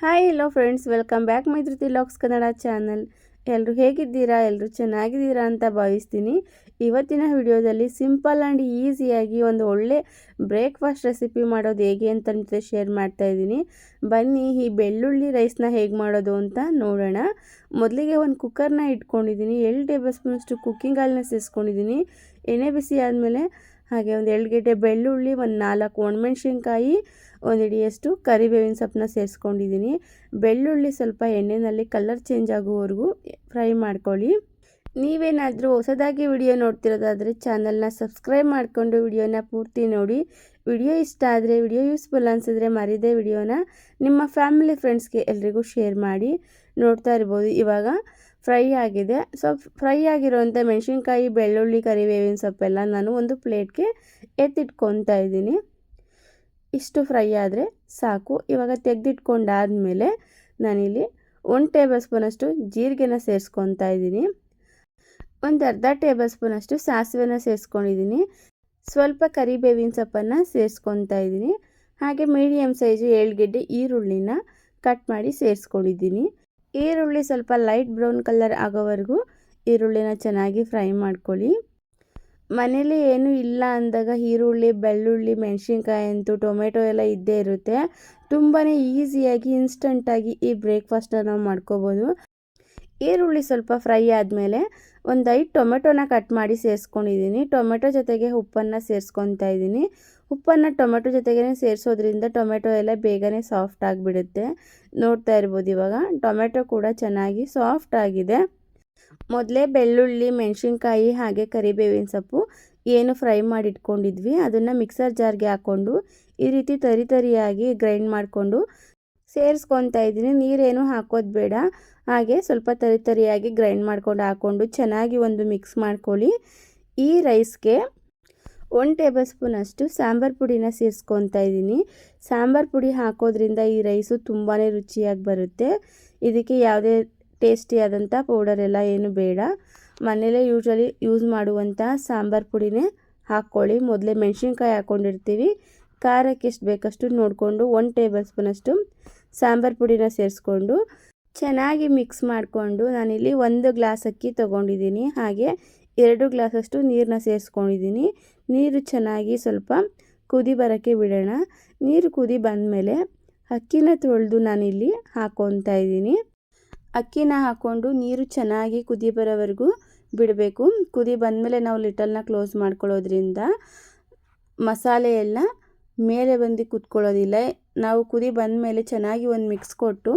Hi hello friends welcome back my Dhriti locks Kannada channel ಎಲ್ಲರೂ ಹೇಗಿದ್ದೀರಾ? ಎಲ್ಲರೂ ಚೆನ್ನಾಗಿದ್ದೀರಾ ಅಂತ ಭಾವಿಸ್ತೀನಿ. ಇವತ್ತಿನ ವಿಡಿಯೋದಲ್ಲಿ ಸಿಂಪಲ್ ಆ್ಯಂಡ್ ಈಸಿಯಾಗಿ ಒಂದು ಒಳ್ಳೆ ಬ್ರೇಕ್ಫಾಸ್ಟ್ ರೆಸಿಪಿ ಮಾಡೋದು ಹೇಗೆ ಅಂತ ಶೇರ್ ಮಾಡ್ತಾ ಇದ್ದೀನಿ. ಬನ್ನಿ, ಈ ಬೆಳ್ಳುಳ್ಳಿ ರೈಸ್ನ ಹೇಗೆ ಮಾಡೋದು ಅಂತ ನೋಡೋಣ. ಮೊದಲಿಗೆ ಒಂದು ಕುಕ್ಕರ್ನ ಇಟ್ಕೊಂಡಿದ್ದೀನಿ. ಎರಡು ಟೇಬಲ್ ಸ್ಪೂನಷ್ಟು ಕುಕ್ಕಿಂಗ್ ಆಯಿಲ್ನ ಸೇರಿಸ್ಕೊಂಡಿದ್ದೀನಿ ಎಣ್ಣೆ ಬಿಸಿ ಆದಮೇಲೆ ಹಾಗೆ ಒಂದು ಎರಡು ಬೆಳ್ಳುಳ್ಳಿ, ಒಂದು ನಾಲ್ಕು ಒಣಮೆಣ್ಸಿನ್ಕಾಯಿ ಒಂದು ಹಿಡಿಯಷ್ಟು ಕರಿಬೇವಿನ ಸೊಪ್ಪನ್ನ ಸೇರಿಸ್ಕೊಂಡಿದ್ದೀನಿ. ಬೆಳ್ಳುಳ್ಳಿ ಸ್ವಲ್ಪ ಎಣ್ಣೆಯಲ್ಲಿ ಕಲರ್ ಚೇಂಜ್ ಆಗುವವರೆಗೂ ಫ್ರೈ ಮಾಡ್ಕೊಳ್ಳಿ. ನೀವೇನಾದರೂ ಹೊಸದಾಗಿ ವಿಡಿಯೋ ನೋಡ್ತಿರೋದಾದರೆ ಚಾನಲ್ನ ಸಬ್ಸ್ಕ್ರೈಬ್ ಮಾಡಿಕೊಂಡು ವಿಡಿಯೋನ ಪೂರ್ತಿ ನೋಡಿ. ವಿಡಿಯೋ ಇಷ್ಟ ಆದರೆ, ವಿಡಿಯೋ ಯೂಸ್ಫುಲ್ ಅನಿಸಿದ್ರೆ ಮರಿದೇ ವಿಡಿಯೋನ ನಿಮ್ಮ ಫ್ಯಾಮಿಲಿ ಫ್ರೆಂಡ್ಸ್ಗೆ ಎಲ್ರಿಗೂ ಶೇರ್ ಮಾಡಿ. ನೋಡ್ತಾ ಇರ್ಬೋದು, ಇವಾಗ ಫ್ರೈ ಆಗಿದೆ. ಸೊ, ಫ್ರೈ ಆಗಿರೋವಂಥ ಮೆಣಸಿನ್ಕಾಯಿ, ಬೆಳ್ಳುಳ್ಳಿ, ಕರಿಬೇವಿನ ಸೊಪ್ಪೆಲ್ಲ ನಾನು ಒಂದು ಪ್ಲೇಟ್ಗೆ ಎತ್ತಿಟ್ಕೊತಾ ಇದ್ದೀನಿ. ಇಷ್ಟು ಫ್ರೈ ಆದರೆ ಸಾಕು. ಇವಾಗ ತೆಗೆದಿಟ್ಕೊಂಡಾದಮೇಲೆ ನಾನಿಲ್ಲಿ ಒಂದು ಟೇಬಲ್ ಸ್ಪೂನಷ್ಟು ಜೀರಿಗೆನ ಸೇರಿಸ್ಕೊತಾ ಇದ್ದೀನಿ. ಒಂದು ಅರ್ಧ ಟೇಬಲ್ ಸ್ಪೂನಷ್ಟು ಸಾಸಿವೆನ ಸೇರಿಸ್ಕೊಂಡಿದ್ದೀನಿ. ಸ್ವಲ್ಪ ಕರಿಬೇವಿನ ಸೊಪ್ಪನ್ನು ಸೇರಿಸ್ಕೊತಾ ಇದ್ದೀನಿ. ಹಾಗೆ ಮೀಡಿಯಮ್ ಸೈಜು ಏಳು ಗೆಡ್ಡೆ ಈರುಳ್ಳಿನ ಕಟ್ ಮಾಡಿ ಸೇರಿಸ್ಕೊಂಡಿದ್ದೀನಿ. ಈರುಳ್ಳಿ ಸ್ವಲ್ಪ ಲೈಟ್ ಬ್ರೌನ್ ಕಲರ್ ಆಗೋವರೆಗೂ ಈರುಳ್ಳಿನ ಚೆನ್ನಾಗಿ ಫ್ರೈ ಮಾಡ್ಕೊಳ್ಳಿ. ಮನೇಲಿ ಏನೂ ಇಲ್ಲ ಅಂದಾಗ ಈರುಳ್ಳಿ, ಬೆಳ್ಳುಳ್ಳಿ, ಮೆಣಸಿನ್ಕಾಯಿ ಅಂತೂ ಟೊಮೆಟೊ ಎಲ್ಲ ಇದ್ದೇ ಇರುತ್ತೆ. ತುಂಬಾ ಈಸಿಯಾಗಿ, ಇನ್ಸ್ಟಂಟಾಗಿ ಈ ಬ್ರೇಕ್ಫಾಸ್ಟನ್ನು ನಾವು ಮಾಡ್ಕೋಬೋದು. ಈರುಳ್ಳಿ ಸ್ವಲ್ಪ ಫ್ರೈ ಆದಮೇಲೆ ಒಂದು ಐದು ಟೊಮೆಟೊನ ಕಟ್ ಮಾಡಿ ಸೇರಿಸ್ಕೊಂಡಿದ್ದೀನಿ. ಟೊಮೆಟೊ ಜೊತೆಗೆ ಉಪ್ಪನ್ನು ಸೇರಿಸ್ಕೊತಾ ಇದ್ದೀನಿ. ಉಪ್ಪನ್ನು ಟೊಮೆಟೊ ಜೊತೆಗೇ ಸೇರಿಸೋದ್ರಿಂದ ಟೊಮೆಟೊ ಎಲ್ಲ ಬೇಗನೆ ಸಾಫ್ಟ್ ಆಗಿಬಿಡುತ್ತೆ. ನೋಡ್ತಾ ಇರ್ಬೋದು ಇವಾಗ. ಟೊಮೆಟೊ ಕೂಡ ಚೆನ್ನಾಗಿ ಸಾಫ್ಟ್ ಆಗಿದೆ. ಮೊದಲೇ ಬೆಳ್ಳುಳ್ಳಿ, ಮೆಣಸಿನ್ಕಾಯಿ ಹಾಗೆ ಕರಿಬೇವಿನ ಸೊಪ್ಪು ಏನು ಫ್ರೈ ಮಾಡಿ ಇಟ್ಕೊಂಡಿದ್ವಿ ಅದನ್ನು ಮಿಕ್ಸರ್ ಜಾರ್ಗೆ ಹಾಕ್ಕೊಂಡು ಈ ರೀತಿ ತರಿ ತರಿಯಾಗಿ ಗ್ರೈಂಡ್ ಮಾಡಿಕೊಂಡು ಸೇರಿಸ್ಕೊತಾ ಇದ್ದೀನಿ. ನೀರೇನು ಹಾಕೋದು ಬೇಡ. ಹಾಗೆ ಸ್ವಲ್ಪ ತರಿ ತರಿಯಾಗಿ ಗ್ರೈಂಡ್ ಮಾಡ್ಕೊಂಡು ಹಾಕ್ಕೊಂಡು ಚೆನ್ನಾಗಿ ಒಂದು ಮಿಕ್ಸ್ ಮಾಡ್ಕೊಳ್ಳಿ. ಈ ರೈಸ್ಗೆ ಒನ್ ಟೇಬಲ್ ಸ್ಪೂನಷ್ಟು ಸಾಂಬಾರು ಪುಡಿನ ಸೇರಿಸ್ಕೊತಾ ಇದ್ದೀನಿ. ಸಾಂಬಾರು ಪುಡಿ ಹಾಕೋದ್ರಿಂದ ಈ ರೈಸು ತುಂಬಾ ರುಚಿಯಾಗಿ ಬರುತ್ತೆ. ಇದಕ್ಕೆ ಯಾವುದೇ ಟೇಸ್ಟಿಯಾದಂಥ ಪೌಡರ್ ಎಲ್ಲ ಏನು ಬೇಡ. ಮನೇಲೇ ಯೂಶ್ವಲಿ ಯೂಸ್ ಮಾಡುವಂಥ ಸಾಂಬಾರು ಪುಡಿನೇ ಹಾಕ್ಕೊಳ್ಳಿ. ಮೊದಲೇ ಮೆಣಸಿನ್ಕಾಯಿ ಹಾಕ್ಕೊಂಡಿರ್ತೀವಿ ಖಾರಕ್ಕೆ ಎಷ್ಟು ಬೇಕಷ್ಟು ನೋಡಿಕೊಂಡು ಒನ್ ಟೇಬಲ್ ಸ್ಪೂನಷ್ಟು ಸಾಂಬಾರು ಪುಡಿನ ಸೇರಿಸ್ಕೊಂಡು ಚೆನ್ನಾಗಿ ಮಿಕ್ಸ್ ಮಾಡಿಕೊಂಡು ನಾನಿಲ್ಲಿ ಒಂದು ಗ್ಲಾಸ್ ಅಕ್ಕಿ ತೊಗೊಂಡಿದ್ದೀನಿ. ಹಾಗೆ ಎರಡು ಗ್ಲಾಸಷ್ಟು ನೀರನ್ನ ಸೇರಿಸ್ಕೊಂಡಿದ್ದೀನಿ. ನೀರು ಚೆನ್ನಾಗಿ ಸ್ವಲ್ಪ ಕುದಿ ಬರೋಕ್ಕೆ ಬಿಡೋಣ. ನೀರು ಕುದಿ ಬಂದಮೇಲೆ ಅಕ್ಕಿನ ತೊಳೆದು ನಾನಿಲ್ಲಿ ಹಾಕ್ಕೊತಾ ಇದ್ದೀನಿ. ಅಕ್ಕಿನ ಹಾಕ್ಕೊಂಡು ನೀರು ಚೆನ್ನಾಗಿ ಕುದಿ ಬರೋವರೆಗೂ ಬಿಡಬೇಕು. ಕುದಿ ಬಂದಮೇಲೆ ನಾವು ಲಿಟಲ್ನ ಕ್ಲೋಸ್ ಮಾಡ್ಕೊಳ್ಳೋದ್ರಿಂದ ಮಸಾಲೆ ಎಲ್ಲ ಮೇಲೆ ಬಂದು ಕುತ್ಕೊಳ್ಳೋದಿಲ್ಲ. ನಾವು ಕುದಿ ಬಂದಮೇಲೆ ಚೆನ್ನಾಗಿ ಒಂದು ಮಿಕ್ಸ್ ಕೊಟ್ಟು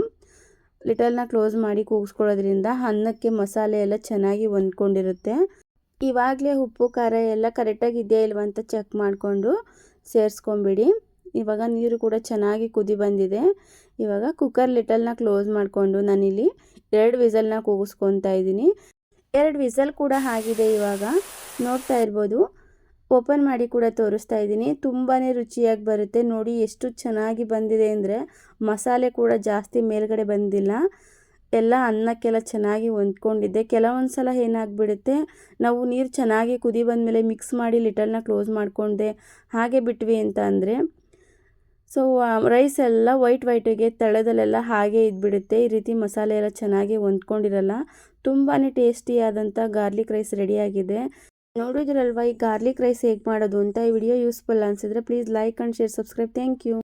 ಲಿಟಲ್ನ ಕ್ಲೋಸ್ ಮಾಡಿ ಕೂಗಿಸ್ಕೊಳ್ಳೋದ್ರಿಂದ ಅನ್ನಕ್ಕೆ ಮಸಾಲೆ ಎಲ್ಲ ಚೆನ್ನಾಗಿ ಹೊಂದ್ಕೊಂಡಿರುತ್ತೆ. ಇವಾಗಲೇ ಉಪ್ಪು, ಖಾರ ಎಲ್ಲ ಕರೆಕ್ಟಾಗಿ ಇದೆಯಾ ಇಲ್ವ ಅಂತ ಚೆಕ್ ಮಾಡಿಕೊಂಡು ಸೇರಿಸ್ಕೊಂಬಿಡಿ. ಇವಾಗ ನೀರು ಕೂಡ ಚೆನ್ನಾಗಿ ಕುದಿ ಬಂದಿದೆ. ಇವಾಗ ಕುಕ್ಕರ್ ಲಿಟಲ್ನ ಕ್ಲೋಸ್ ಮಾಡಿಕೊಂಡು ನಾನಿಲ್ಲಿ ಎರಡು ವಿಸಲ್ನ ಕೂಗಿಸ್ಕೊತಾ ಇದ್ದೀನಿ. ಎರಡು ವಿಸಲ್ ಕೂಡ ಆಗಿದೆ ಇವಾಗ. ನೋಡ್ತಾ ಇರ್ಬೋದು. ಓಪನ್ ಮಾಡಿ ಕೂಡ ತೋರಿಸ್ತಾ ಇದ್ದೀನಿ. ತುಂಬಾ ರುಚಿಯಾಗಿ ಬರುತ್ತೆ. ನೋಡಿ ಎಷ್ಟು ಚೆನ್ನಾಗಿ ಬಂದಿದೆ ಅಂದರೆ ಮಸಾಲೆ ಕೂಡ ಜಾಸ್ತಿ ಮೇಲ್ಗಡೆ ಬಂದಿಲ್ಲ. ಎಲ್ಲ ಅನ್ನಕ್ಕೆಲ್ಲ ಚೆನ್ನಾಗಿ ಹೊಂದ್ಕೊಂಡಿದ್ದೆ. ಕೆಲವೊಂದು ಸಲ ಏನಾಗ್ಬಿಡುತ್ತೆ, ನಾವು ನೀರು ಚೆನ್ನಾಗಿ ಕುದಿ ಬಂದಮೇಲೆ ಮಿಕ್ಸ್ ಮಾಡಿ ಲಿಟಲ್ನ ಕ್ಲೋಸ್ ಮಾಡಿಕೊಂಡೆ ಹಾಗೆ ಬಿಟ್ವಿ ಅಂತ ಅಂದರೆ ಸೊ ರೈಸ್ ಎಲ್ಲ ವೈಟ್ ವೈಟಿಗೆ ತಳದಲ್ಲೆಲ್ಲ ಹಾಗೆ ಇದ್ಬಿಡುತ್ತೆ. ಈ ರೀತಿ ಮಸಾಲೆ ಎಲ್ಲ ಚೆನ್ನಾಗಿ ಹೊಂದ್ಕೊಂಡಿರಲ್ಲ. ತುಂಬಾ ಟೇಸ್ಟಿಯಾದಂಥ ಗಾರ್ಲಿಕ್ ರೈಸ್ ರೆಡಿಯಾಗಿದೆ ನೋಡಿದ್ರಲ್ವ ಈ ಗಾರ್ಲಿಕ್ ರೈಸ್ ಹೇಗೆ ಮಾಡೋದು ಅಂತ ಈ ವಿಡಿಯೋ ಯೂಸ್ಫುಲ್ ಅನಿಸಿದ್ರೆ please like and share subscribe thank you